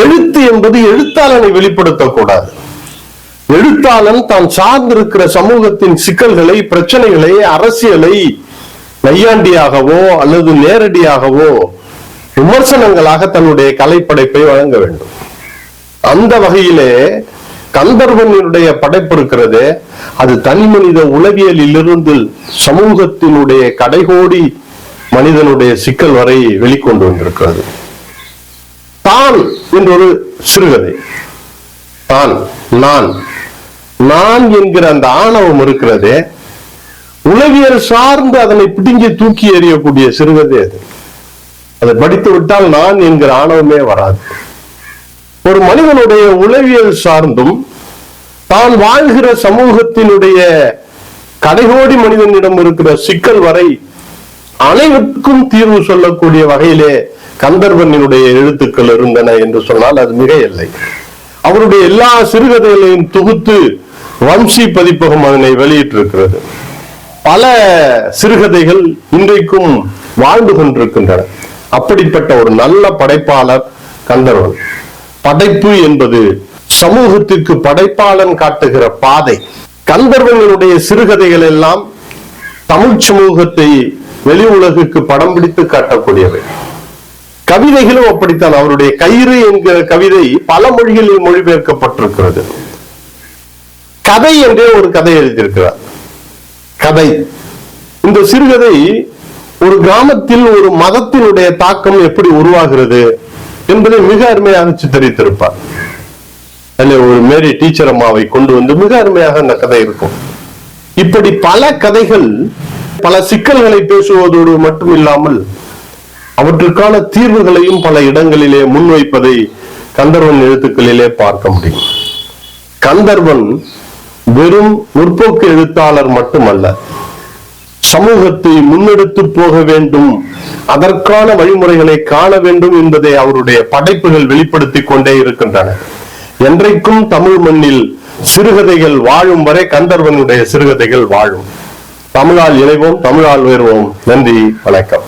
எழுத்து என்பது எழுத்தாளனை வெளிப்படுத்தக்கூடாது. எழுத்தாளன் தான் சார்ந்திருக்கிற சமூகத்தின் சிக்கல்களை பிரச்சனைகளை அரசியலை நையாண்டியாகவோ அல்லது நேரடியாகவோ விமர்சனங்களாக தன்னுடைய கலைப்படைப்பை வழங்க வேண்டும். அந்த வகையிலே கந்தர்வனுடைய படைப்பு இருக்கிறது. அது தனி மனித உளவியலிலிருந்து சமூகத்தினுடைய கடைகோடி மனிதனுடைய சிக்கல் வரை வெளிக்கொண்டு வந்திருக்கிறது. தான் என்றொரு சிறுகதை. தான் நான். நான் என்கிற அந்த ஆணவம் இருக்கிறதே உளவியல் சார்ந்து அதனை பிடிங்கி தூக்கி எறியக்கூடிய சிறுகதை அது. அதை படித்து விட்டால் நான் என்கிற ஆணவமே வராது. ஒரு மனிதனுடைய உளவியல் சார்ந்தும் தான் வாழ்கிற சமூகத்தினுடைய கடைகோடி மனிதனிடம் இருக்கிற சிக்கல் வரை அனைவருக்கும் தீர்வு சொல்லக்கூடிய வகையிலே கந்தர்வனினுடைய எழுத்துக்கள் இருந்தன என்று சொன்னால் அது மிக இல்லை அவருடைய எல்லா சிறுகதைகளையும் தொகுத்து வம்சி பதிப்பகம் அதனை வெளியிட்டிருக்கிறது. பல சிறுகதைகள் இன்றைக்கும் வாழ்ந்து கொண்டிருக்கின்றன. அப்படிப்பட்ட ஒரு நல்ல படைப்பாளர் கந்தர்வன். படைப்பு என்பது சமூகத்திற்கு படைப்பாளன் காட்டுகிற பாதை. கந்தர்வனுடைய சிறுகதைகள் எல்லாம் தமிழ் சமூகத்தை வெளி உலகுக்கு படம் பிடித்து காட்டக்கூடியவை. கவிதைகளும் அப்படித்தான். அவருடைய கயிறு என்கிற கவிதை பல மொழிகளில் மொழிபெயர்க்கப்பட்டிருக்கிறது. கதை என்றே ஒரு கதை எழுதியிருக்கிறார். கதை. இந்த சிறுகதை ஒரு கிராமத்தில் ஒரு மதத்தினுடைய தாக்கம் எப்படி உருவாகிறது என்பதை மிக அருமையாக சித்தரித்திருப்பார். ஒரு மேரி டீச்சர் அம்மாவை கொண்டு வந்து மிக அருமையாக அந்த கதை இருக்கும். இப்படி பல கதைகள் பல சிக்கல்களை பேசுவதோடு மட்டும் இல்லாமல் அவற்றுக்கான தீர்வுகளையும் பல இடங்களிலே முன்வைப்பதை கந்தர்வன் எழுத்துக்களிலே பார்க்க முடியும். கந்தர்வன் வெறும் முற்போக்கு எழுத்தாளர் மட்டுமல்ல சமூகத்தை முன்னெடுத்து போக வேண்டும் அதற்கான வழிமுறைகளை காண வேண்டும் என்பதை அவருடைய படைப்புகள் வெளிப்படுத்திக் கொண்டே இருக்கின்றன. என்றைக்கும் தமிழ் மண்ணில் சிறுகதைகள் வாழும் வரை கந்தர்வனுடைய சிறுகதைகள் வாழும். தமிழால் இணைவோம் தமிழால் உயர்வோம். நன்றி வணக்கம்.